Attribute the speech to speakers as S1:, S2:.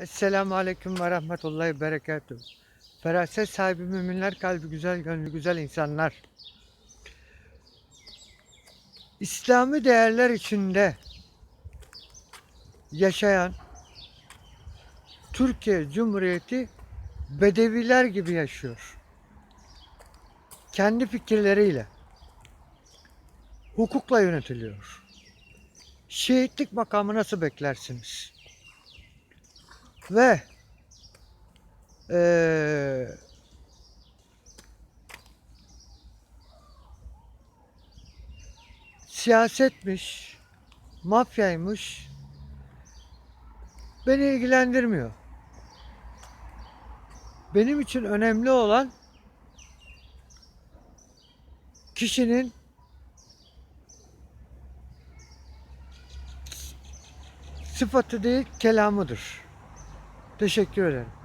S1: Esselamu Aleyküm ve Rahmetullahi ve Berekatuhu. Feraset sahibi müminler, kalbi güzel, gönlü güzel insanlar. İslami değerler içinde yaşayan Türkiye Cumhuriyeti bedeviler gibi yaşıyor. Kendi fikirleriyle hukukla yönetiliyor. Şehitlik makamı nasıl beklersiniz? Ve eee siyasetmiş, mafyaymış beni ilgilendirmiyor. Benim için önemli olan kişinin sıfatı değil kelamıdır. Teşekkür ederim.